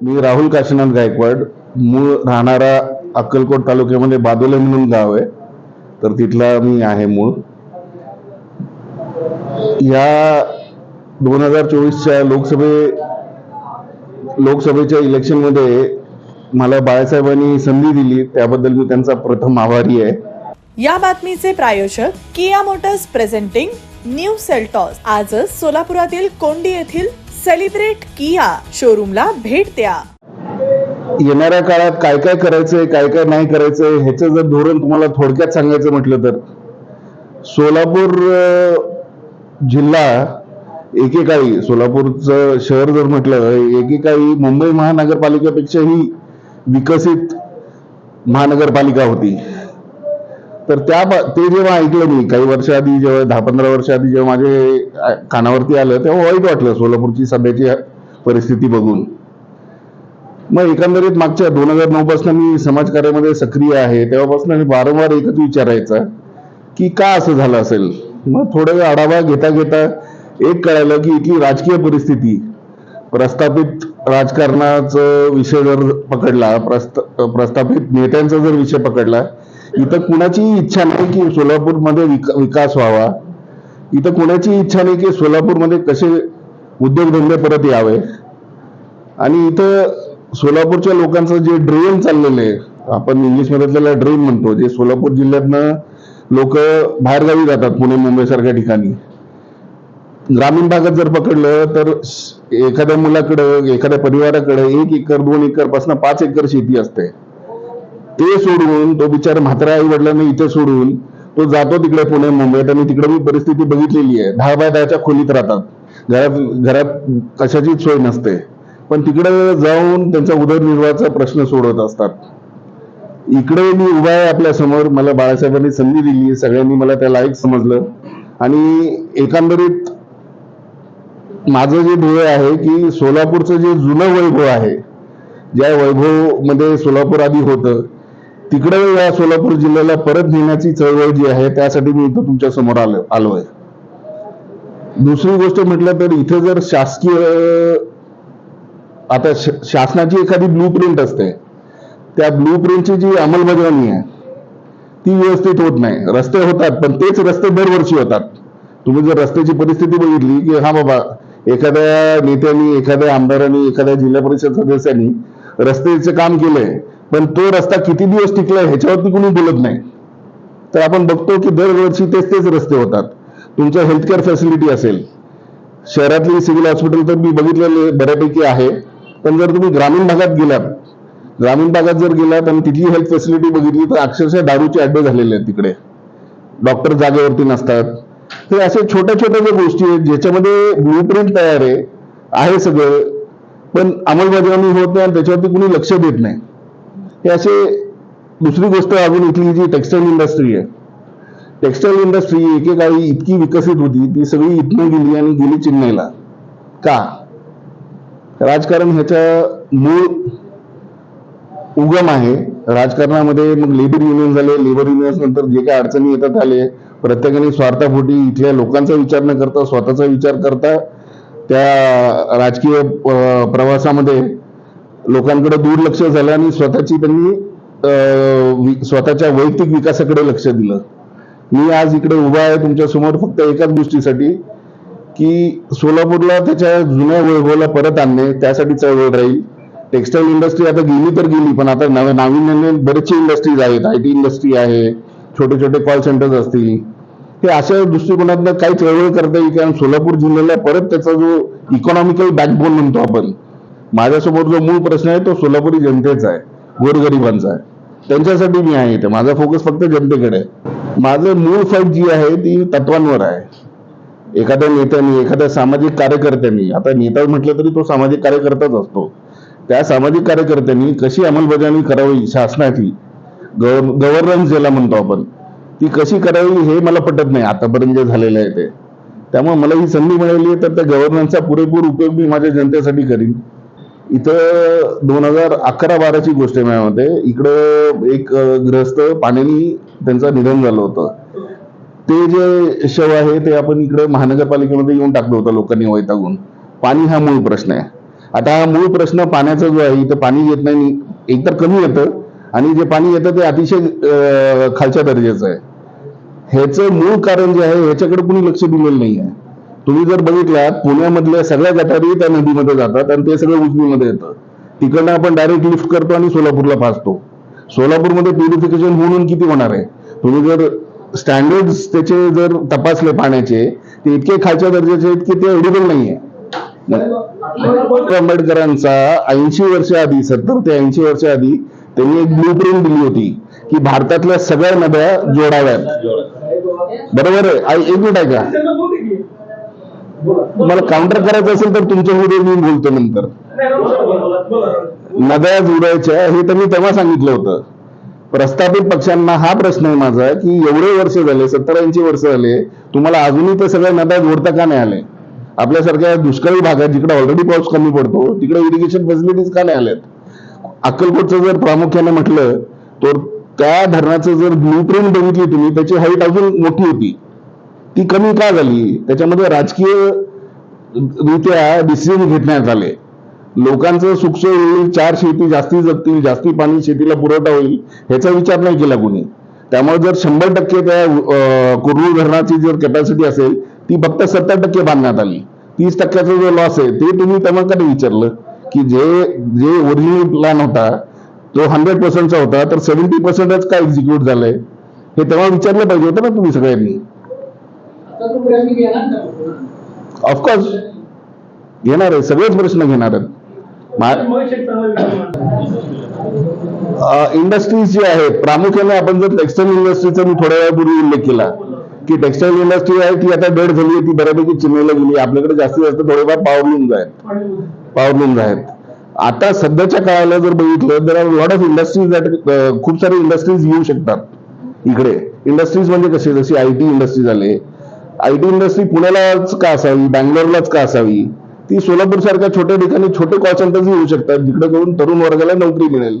मी राहुल काशीनाथ गायकवाड मूळ राहणारा अक्कलकोट तालुक्यामध्ये बादोले म्हणून गाव आहे तर तिथला मी आहे मूळ. या दोन हजार चोवीसच्या लोकसभे लोकसभेच्या इलेक्शनमध्ये मला बाळासाहेबांनी संधी दिली त्याबद्दल मी त्यांचा प्रथम आभारी आहे. या बातमीचे प्रायोजक Kia Motors presenting new Seltos. आजच सोलापुरातील कोंडी येथील सेलिब्रेट किया शोरूमला भेट द्या. येणाऱ्या काळात काय काय करायचंय काय काय नाही करायचंय ह्याचं जर धोरण तुम्हाला थोडक्यात सांगायचं म्हटलं तर सोलापूर जिल्हा एकेकाळी सोलापूरचं शहर जर म्हटलं एकेकाळी मुंबई महानगरपालिकेपेक्षाही विकसित महानगरपालिका होती. तर त्या ते जेव्हा ऐकलं मी काही वर्ष आधी जेव्हा दहा पंधरा वर्ष आधी जेव्हा माझे कानावरती आलं तेव्हा वाईट वाटलं सोलापूरची सध्याची परिस्थिती बघून. मग एकंदरीत मागच्या दोन हजार नऊ पासून मी समाजकार्यामध्ये सक्रिय आहे तेव्हापासून मी वारंवार एकच विचारायचा की का असं झालं असेल? मग थोडं आढावा घेता घेता एक कळालं की इथली राजकीय परिस्थिती प्रस्थापित राजकारणाचा विषय जर पकडला प्रस्थ प्रस्थापित नेत्यांचा जर विषय पकडला इथं कुणाची इच्छा नाही की सोलापूरमध्ये विक विकास व्हावा. इथं कुणाची इच्छा नाही की सोलापूरमध्ये कसे उद्योगधंदे परत यावे. आणि इथं सोलापूरच्या लोकांचं जे ड्रेन चाललेलं आहे आपण इंग्लिशमध्ये त्याला ड्रेन म्हणतो जे सोलापूर जिल्ह्यातनं लोक बाहेरगावी जातात पुणे मुंबईसारख्या ठिकाणी. ग्रामीण भागात जर पकडलं तर एखाद्या मुलाकडं एखाद्या परिवाराकडे एक एकर दोन एकरपासून पाच एकर शेती असते. ते सोडून तो बिचारा म्हातारा आई वडिलांना इथे सोडून तो जातो तिकडे पुणे मुंबईत आणि तिकडे मी परिस्थिती बघितलेली आहे. दहा बाय दहाच्या खोलीत राहतात. घरात घरात कशाचीच सोय नसते. पण तिकडे जाऊन त्यांचा उदरनिर्वाहाचा प्रश्न सोडवत असतात. इकडे मी उभा आहे आपल्यासमोर. मला बाळासाहेबांनी संधी दिली सगळ्यांनी मला त्या लायक समजलं. आणि एकंदरीत माझं जे ध्येय आहे की सोलापूरचं जे जुनं वैभव आहे ज्या वैभवमध्ये सोलापूर आधी होतं तिकडे या सोलापूर जिल्ह्याला परत नेण्याची चळवळ जी आहे त्यासाठी मी इथं तुमच्यासमोर आलो आलोय. दुसरी गोष्ट म्हटलं तर इथे जर शासकीय आता शासनाची एखादी ब्लू प्रिंट असते. त्या ब्लू प्रिंटची जी अंमलबजावणी आहे ती व्यवस्थित होत नाही. रस्ते होतात पण तेच रस्ते दरवर्षी होतात. तुम्ही जर रस्त्याची परिस्थिती बघितली की हा बाबा एखाद्या नेत्यांनी एखाद्या आमदारांनी एखाद्या जिल्हा परिषद सदस्यांनी रस्त्याचं काम केलंय पण तो रस्ता किती दिवस टिकलाय ह्याच्यावरती कुणी बोलत नाही. तर आपण बघतो की दरवर्षी तेच तेच रस्ते होतात. तुमच्या हेल्थकेअर फॅसिलिटी असेल शहरातली सिव्हिल हॉस्पिटल तर मी बघितलेले बऱ्यापैकी आहे. पण जर तुम्ही ग्रामीण भागात गेलात ग्रामीण भागात जर गेलात आणि तिथली हेल्थ फॅसिलिटी बघितली तर अक्षरशः दारूचे अड्डे झालेले आहेत तिकडे. डॉक्टर जागेवरती नसतात. हे असे छोट्या छोट्या ज्या गोष्टी आहेत ज्याच्यामध्ये ब्लूप्रिंट तयार आहे आहे सगळं. पण अंमलबजावणी होत नाही आणि त्याच्यावरती कुणी लक्ष देत नाही. हे असे दुसरी गोष्ट अजून इथली जी टेक्सटाईल इंडस्ट्री आहे. टेक्सटाईल इंडस्ट्री एकेकाळी इतकी विकसित होती ती सगळी इथनं गेली आणि गेली चेन्नईला. का? राजकारण ह्याच्या मूळ उगम आहे. राजकारणामध्ये मग लेबर युनियन झाले लेबर युनियन नंतर जे काही अडचणी येतात आले प्रत्येकाने स्वार्थापोटी इथल्या लोकांचा विचार न करता स्वतःचा विचार करता त्या राजकीय प्रवासामध्ये लोकांकडे दुर्लक्ष झालं आणि स्वतःची त्यांनी स्वतःच्या वैयक्तिक विकासाकडे लक्ष दिलं. मी आज इकडे उभा आहे तुमच्यासमोर फक्त एकाच गोष्टीसाठी की सोलापूरला त्याच्या जुन्या वैभवाला परत आणणे त्यासाठी चळवळ राहील. टेक्सटाईल इंडस्ट्री आता गेली तर गेली पण आता नव नाविन्याने बरेचसे इंडस्ट्रीज आहेत. आय टी इंडस्ट्री आहे छोटे छोटे कॉल सेंटर्स असतील. हे अशा दृष्टिकोनातनं काही चळवळ करता येईल कारण सोलापूर जिल्ह्याला परत त्याचा जो इकॉनॉमिकल बॅकबोन म्हणतो आपण माझ्यासमोर जो मूळ प्रश्न आहे तो सोलापुरी जनतेचा आहे गोरगरिबांचा आहे. त्यांच्यासाठी मी आहे इथे. माझा फोकस फक्त जनतेकडे आहे. माझं मूळ फाईट जी आहे ती तत्वांवर आहे. एखाद्या नेत्याने एखाद्या सामाजिक कार्यकर्त्यांनी आता नेता म्हटलं तरी तो सामाजिक कार्यकर्ताच असतो. त्या सामाजिक कार्यकर्त्यांनी कशी अंमलबजावणी करावी शासनाची गव्हर्नन्स ज्याला म्हणतो आपण ती कशी करावी हे मला पटत नाही. आतापर्यंत जे झालेलं आहे ते. त्यामुळे मला ही संधी मिळाली आहे तर त्या गव्हर्नन्सचा पुरेपूर उपयोग मी माझ्या जनतेसाठी करीन. इथं दोन हजार अकरा बाराची गोष्ट आहे माझ्या मते इकडं एक ग्रस्त पाण्याने त्यांचं निधन झालं होतं. ते जे शव आहे ते आपण इकडे महानगरपालिकेमध्ये येऊन टाकलं होतं लोकांनी वैतागून. पाणी हा मूळ प्रश्न आहे. आता हा मूळ प्रश्न पाण्याचा जो आहे इथं पाणी येत नाही एकतर कमी येतं आणि जे पाणी येतं ते अतिशय खालच्या दर्जाचं आहे. ह्याचं मूळ कारण जे आहे ह्याच्याकडे कुणी लक्ष दिलेलं नाही आहे. तुम्ही जर बघितलात पुण्यामधल्या सगळ्या गटारी त्या नदीमध्ये जातात आणि ते सगळं उजनीमध्ये येतं. तिकडनं आपण डायरेक्ट लिफ्ट करतो आणि सोलापूरला फासतो. सोलापूरमध्ये प्युरिफिकेशन होऊन किती होणार आहे? तुम्ही जर स्टँडर्ड त्याचे जर तपासले पाण्याचे ते इतके खालच्या दर्जाचे आहेत की ते एडिबल नाहीये. आंबेडकरांचा ऐंशी वर्ष आधी सत्तर ते ऐंशी वर्ष आधी त्यांनी एक ब्लू प्रिंट दिली होती की भारतातल्या सगळ्या नद्या जोडाव्यात. बरोबर आहे? आई- एक मिनिट ऐका. मला काउंटर करायचं असेल तर तुमच्या मी बोलतो नंतर. नद्या जोडायच्या हे तर मी तेव्हा सांगितलं होतं. प्रस्थापित पक्षांना हा प्रश्न आहे माझा की एवढे वर्ष झाले सत्तर ऐंशी वर्ष झाले तुम्हाला अजूनही ते सगळ्या नद्या जोडता का नाही आले? आपल्यासारख्या दुष्काळी भागात जिकडे ऑलरेडी पाऊस कमी पडतो तिकडे इरिगेशन फॅसिलिटीज का नाही आल्यात अक्कलकोटचं जर प्रामुख्याने म्हटलं तर त्या धरणाचं जर ब्लू प्रिंट बघितली तुम्ही त्याची हाईट अजून मोठी होती. ती कमी का झाली? त्याच्यामध्ये राजकीय रित्या डिसिजन घेण्यात आले. लोकांचं सुखसोय होईल चार शेती जास्ती जगतील जास्ती पाणी शेतीला पुरवठा होईल ह्याचा विचार नाही केला कोणी. त्यामुळे जर शंभर टक्के त्या अं, धरणाची जर कॅपॅसिटी असेल ती फक्त सत्तर टक्के बांधण्यात आली. तीस टक्क्याचा जो लॉस आहे ते तुम्ही तेव्हा विचारलं की जे जे ओरिजिनल प्लॅन होता तो हंड्रेड पर्सेंटचा होता तर सेव्हन्टी पर्सेंटच का एक्झिक्यूट झालंय? हे तेव्हा विचारलं पाहिजे होतं ना तुम्ही सगळ्यांनी. ऑफकोर्स घेणार आहे सगळेच प्रश्न घेणार आहेत. इंडस्ट्रीज जी आहेत प्रामुख्याने आपण जर टेक्स्टाईल इंडस्ट्रीचा मी थोड्या वेळापूर्वी उल्लेख केला की टेक्स्टाईल इंडस्ट्री आहे ती आता डेड झाली आहे ती बऱ्यापैकी चेन्नईला गेली आपल्याकडे जास्तीत जास्त थोडेफार पॉवरलूम्स आहेत. पॉवरलूम्स आहेत. आता सध्याच्या काळाला जर बघितलं तर लॉट ऑफ इंडस्ट्रीज खूप सारे इंडस्ट्रीज येऊ शकतात. इकडे. इंडस्ट्रीज म्हणजे कसे? जशी आय टी इंडस्ट्री झाले आय टी इंडस्ट्री पुण्यालाच का असावी बँगलोरलाच का असावी? ती सोलापूर सारख्या छोट्या ठिकाणी छोटे कॉल सेंटर्स येऊ शकतात जिकडे करून तरुण वर्गाला नोकरी मिळेल.